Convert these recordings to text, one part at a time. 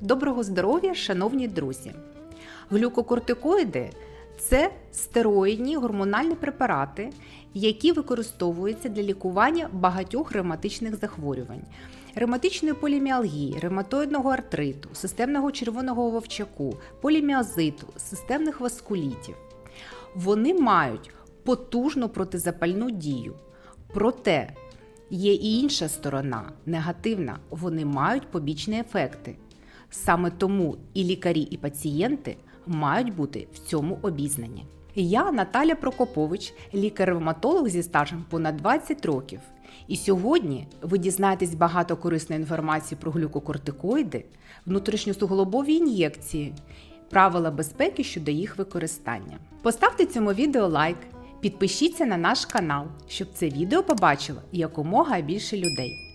Доброго здоров'я, шановні друзі! Глюкокортикоїди це стероїдні гормональні препарати, які використовуються для лікування багатьох ревматичних захворювань, ревматичної поліміалгії, ревматоїдного артриту, системного червоного вовчаку, поліміозиту, системних васкулітів. Вони мають потужну протизапальну дію. Проте є і інша сторона негативна. Вони мають побічні ефекти. Саме тому і лікарі, і пацієнти мають бути в цьому обізнані. Я Наталя Прокопович, лікар-ревматолог зі стажем понад 20 років. І сьогодні ви дізнаєтесь багато корисної інформації про глюкокортикоїди, внутрішньосуглобові ін'єкції, правила безпеки щодо їх використання. Поставте цьому відео лайк, підпишіться на наш канал, щоб це відео побачило якомога більше людей.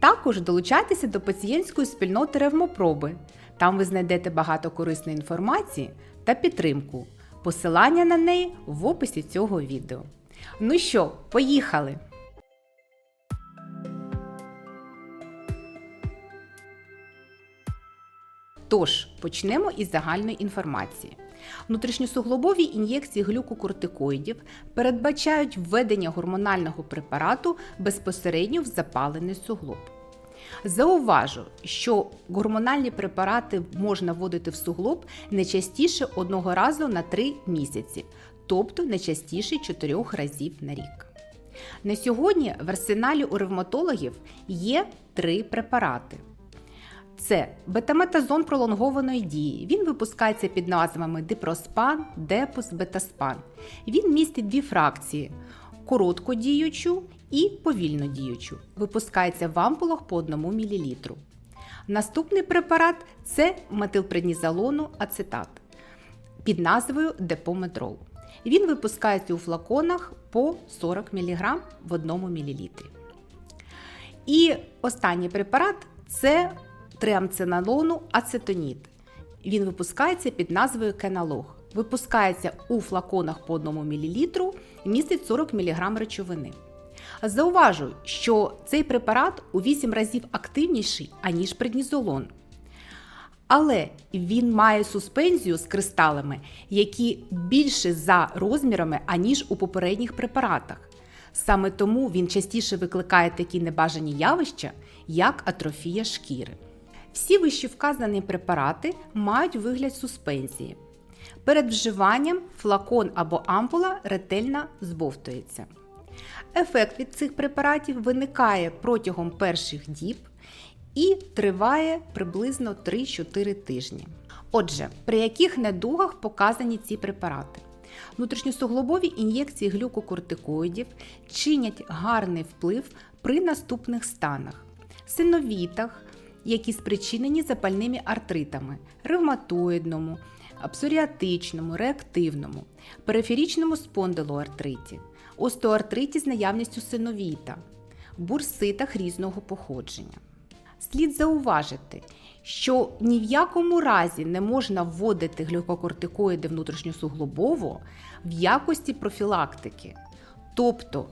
Також долучайтеся до пацієнтської спільноти Ревмопроби. Там ви знайдете багато корисної інформації та підтримку. Посилання на неї в описі цього відео. Ну що, поїхали! Тож, почнемо із загальної інформації. Внутрішньосуглобові ін'єкції глюкокортикоїдів передбачають введення гормонального препарату безпосередньо в запалений суглоб. Зауважу, що гормональні препарати можна вводити в суглоб не частіше одного разу на 3 місяці, тобто не частіше 4 разів на рік. На сьогодні в арсеналі у ревматологів є три препарати. Це бетаметазон пролонгованої дії. Він випускається під назвами Дипроспан, Депус, Бетаспан. Він містить дві фракції короткодіючу і повільно діючу. Випускається в ампулах по 1 мл. Наступний препарат це метилпреднізолону ацетат під назвою Депомедрол. Він випускається у флаконах по 40 мг в 1 мл. І останній препарат це триамцинолону ацетоніт. Він випускається під назвою Кеналог. Випускається у флаконах по 1 мл і містить 40 мг речовини. Зауважу, що цей препарат у 8 разів активніший, аніж преднізолон. Але він має суспензію з кристалами, які більше за розмірами, аніж у попередніх препаратах. Саме тому він частіше викликає такі небажані явища, як атрофія шкіри. Всі вищевказані препарати мають вигляд суспензії. Перед вживанням флакон або ампула ретельно збовтується. Ефект від цих препаратів виникає протягом перших діб і триває приблизно 3-4 тижні. Отже, при яких недугах показані ці препарати? Внутрішньосуглобові ін'єкції глюкокортикоїдів чинять гарний вплив при наступних станах: синовітах, які спричинені запальними артритами, ревматоїдному, псоріатичному, реактивному, периферічному спондилоартриті, остеоартриті з наявністю синовіта, бурситах різного походження. Слід зауважити, що ні в якому разі не можна вводити глюкокортикоїди внутрішньосуглобово в якості профілактики. Тобто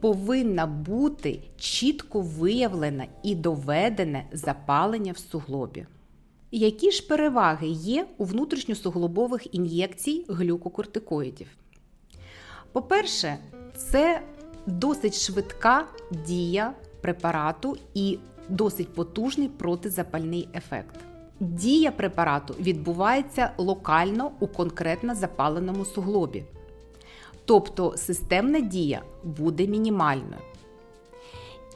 повинна бути чітко виявлене і доведене запалення в суглобі. Які ж переваги є у внутрішньосуглобових ін'єкцій глюкокортикоїдів? По-перше, це досить швидка дія препарату і досить потужний протизапальний ефект. Дія препарату відбувається локально у конкретно запаленому суглобі. Тобто системна дія буде мінімальною.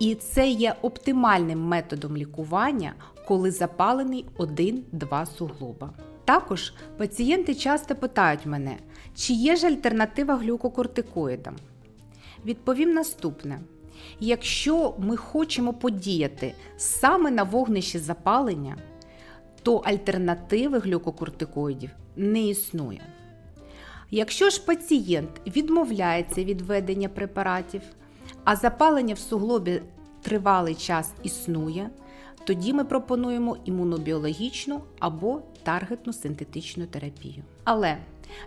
І це є оптимальним методом лікування, коли запалений один-два суглоба. Також пацієнти часто питають мене, чи є ж альтернатива глюкокортикоїдам. Відповім наступне: якщо ми хочемо подіяти саме на вогнищі запалення, то альтернативи глюкокортикоїдів не існує. Якщо ж пацієнт відмовляється від введення препаратів, а запалення в суглобі тривалий час існує, тоді ми пропонуємо імунобіологічну або таргетну синтетичну терапію. Але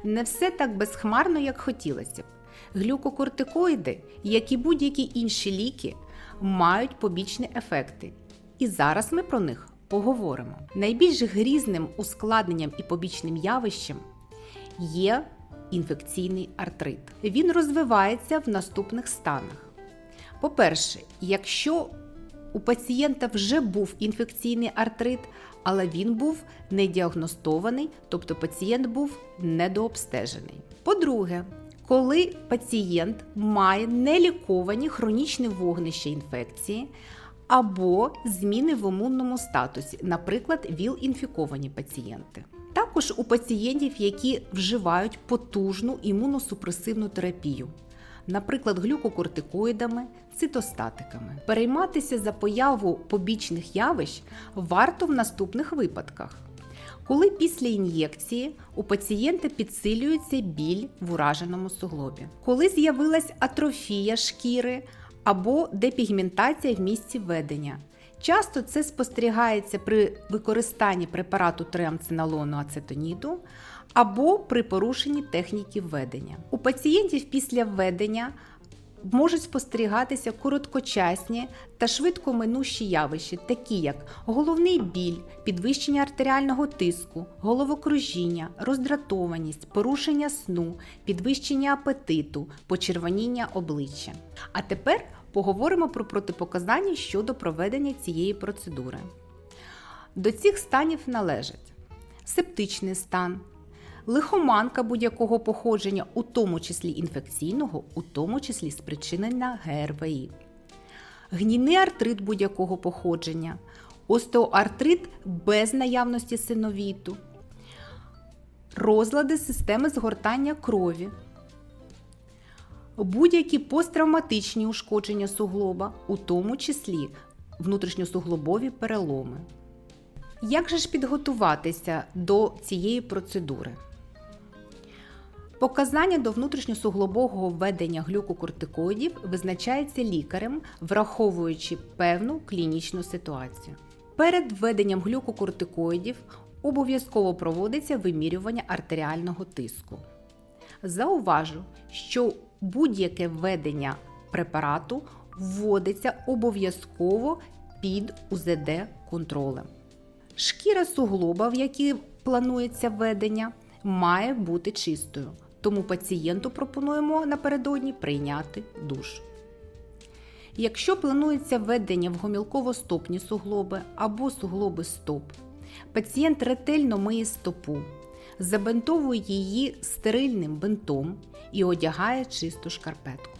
не все так безхмарно, як хотілося б. Глюкокортикоїди, як і будь-які інші ліки, мають побічні ефекти. І зараз ми про них Поговоримо. Найбільш грізним ускладненням і побічним явищем є інфекційний артрит. Він розвивається в наступних станах. По-перше, якщо у пацієнта вже був інфекційний артрит, але він був не діагностований, тобто пацієнт був недообстежений. По-друге, коли пацієнт має неліковані хронічні вогнища інфекції або зміни в імунному статусі, наприклад, ВІЛ-інфіковані пацієнти. Також у пацієнтів, які вживають потужну імуносупресивну терапію, наприклад, глюкокортикоїдами, цитостатиками. Перейматися за появу побічних явищ варто в наступних випадках. Коли після ін'єкції у пацієнта підсилюється біль в ураженому суглобі, коли з'явилась атрофія шкіри або депігментація в місці ведення. Часто це спостерігається при використанні препарату триамциналону ацетоніду або при порушенні техніки введення. У пацієнтів після введення можуть спостерігатися короткочасні та швидкоминущі явища, такі як головний біль, підвищення артеріального тиску, головокружіння, роздратованість, порушення сну, підвищення апетиту, почервоніння обличчя. А тепер поговоримо про протипоказання щодо проведення цієї процедури. До цих станів належать септичний стан, лихоманка будь-якого походження, у тому числі інфекційного, у тому числі спричинена ГРВІ, гнійний артрит будь-якого походження, остеоартрит без наявності синовіту, розлади системи згортання крові, будь-які посттравматичні ушкодження суглоба, у тому числі внутрішньосуглобові переломи. Як же ж підготуватися до цієї процедури? Показання до внутрішньосуглобового введення глюкокортикоїдів визначається лікарем, враховуючи певну клінічну ситуацію. Перед введенням глюкокортикоїдів обов'язково проводиться вимірювання артеріального тиску. Зауважу, що будь-яке введення препарату вводиться обов'язково під УЗД контролем. Шкіра суглоба, в якій планується введення, має бути чистою, тому пацієнту пропонуємо напередодні прийняти душ. Якщо планується введення в гомілково-стопні суглоби або суглоби стоп, пацієнт ретельно миє стопу, забинтовує її стерильним бинтом і одягає чисту шкарпетку.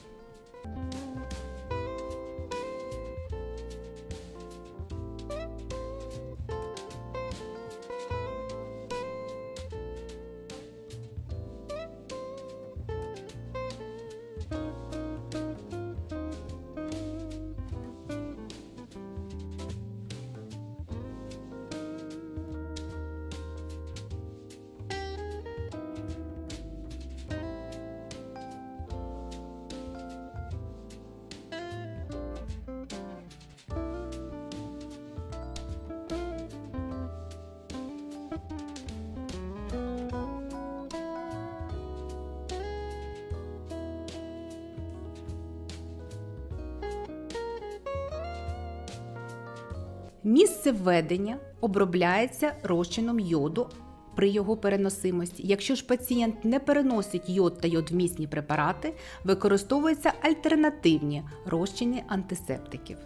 Місце введення обробляється розчином йоду при його переносимості. Якщо ж пацієнт не переносить йод та йодвмісні препарати, використовуються альтернативні розчини антисептиків.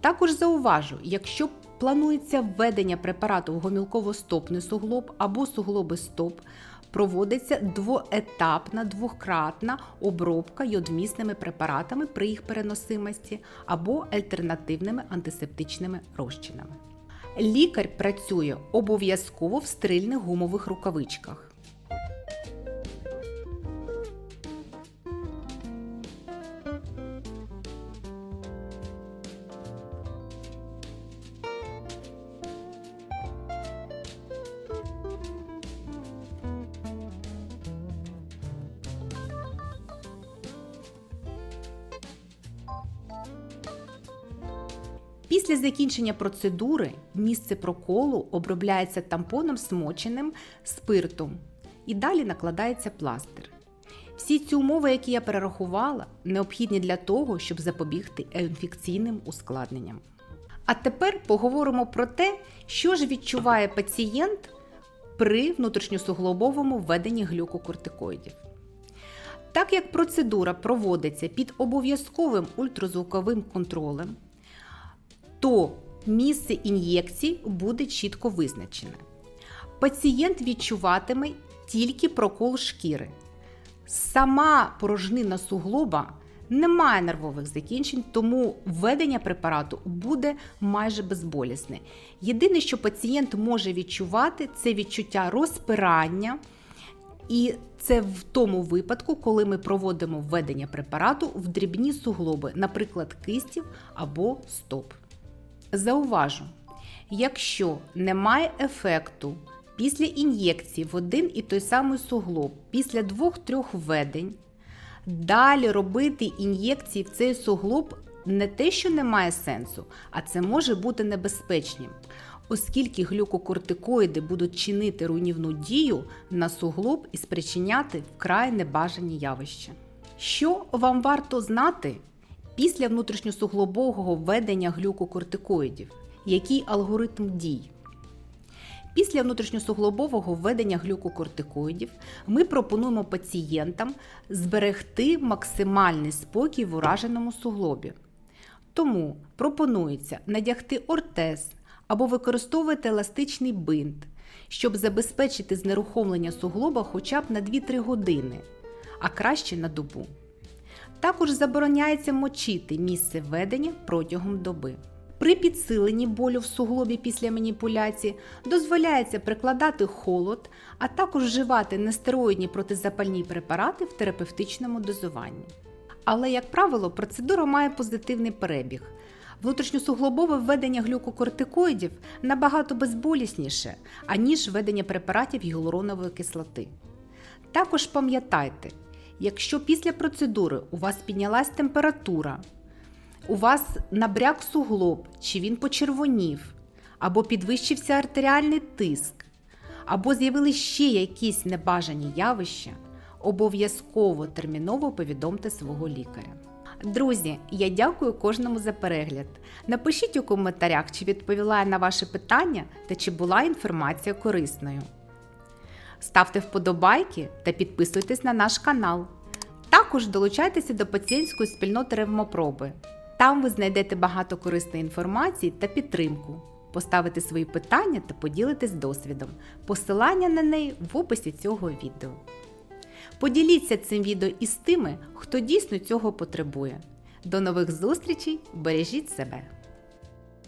Також зауважу, якщо планується введення препарату в гомілково-стопний суглоб або суглоби стоп, проводиться двоетапна двократна обробка йодмісними препаратами при їх переносимості або альтернативними антисептичними розчинами. Лікар працює обов'язково в стрильних гумових рукавичках. Після закінчення процедури місце проколу обробляється тампоном смоченим спиртом і далі накладається пластир. Всі ці умови, які я перерахувала, необхідні для того, щоб запобігти інфекційним ускладненням. А тепер поговоримо про те, що ж відчуває пацієнт при внутрішньосуглобовому введенні глюкокортикоїдів. Так як процедура проводиться під обов'язковим ультразвуковим контролем, то місце ін'єкцій буде чітко визначене. Пацієнт відчуватиме тільки прокол шкіри. Сама порожнина суглоба не має нервових закінчень, тому введення препарату буде майже безболісне. Єдине, що пацієнт може відчувати, це відчуття розпирання. І це в тому випадку, коли ми проводимо введення препарату в дрібні суглоби, наприклад, кистів або стоп. Зауважу, якщо немає ефекту після ін'єкції в один і той самий суглоб після 2-3 введень, далі робити ін'єкції в цей суглоб не те, що немає сенсу, а це може бути небезпечним, оскільки глюкокортикоїди будуть чинити руйнівну дію на суглоб і спричиняти вкрай небажані явища. Що вам варто знати після внутрішньосуглобового введення глюкокортикоїдів? Який алгоритм дій? Після внутрішньосуглобового введення глюкокортикоїдів ми пропонуємо пацієнтам зберегти максимальний спокій в ураженому суглобі. Тому пропонується надягти ортез або використовувати еластичний бинт, щоб забезпечити знерухомлення суглоба хоча б на 2-3 години, а краще на добу. Також забороняється мочити місце введення протягом доби. При підсиленні болю в суглобі після маніпуляції дозволяється прикладати холод, а також вживати нестероїдні протизапальні препарати в терапевтичному дозуванні. Але, як правило, процедура має позитивний перебіг. Внутрішньосуглобове введення глюкокортикоїдів набагато безболісніше, аніж введення препаратів гіалуронової кислоти. Також пам'ятайте, якщо після процедури у вас піднялась температура, у вас набряк суглоб, чи він почервонів, або підвищився артеріальний тиск, або з'явилися ще якісь небажані явища, обов'язково терміново повідомте свого лікаря. Друзі, я дякую кожному за перегляд. Напишіть у коментарях, чи відповіла я на ваші питання та чи була інформація корисною. Ставте вподобайки та підписуйтесь на наш канал. Також долучайтеся до пацієнтської спільноти ревмопроби. Там ви знайдете багато корисної інформації та підтримку. Поставите свої питання та поділитесь досвідом. Посилання на неї в описі цього відео. Поділіться цим відео із тими, хто дійсно цього потребує. До нових зустрічей! Бережіть себе!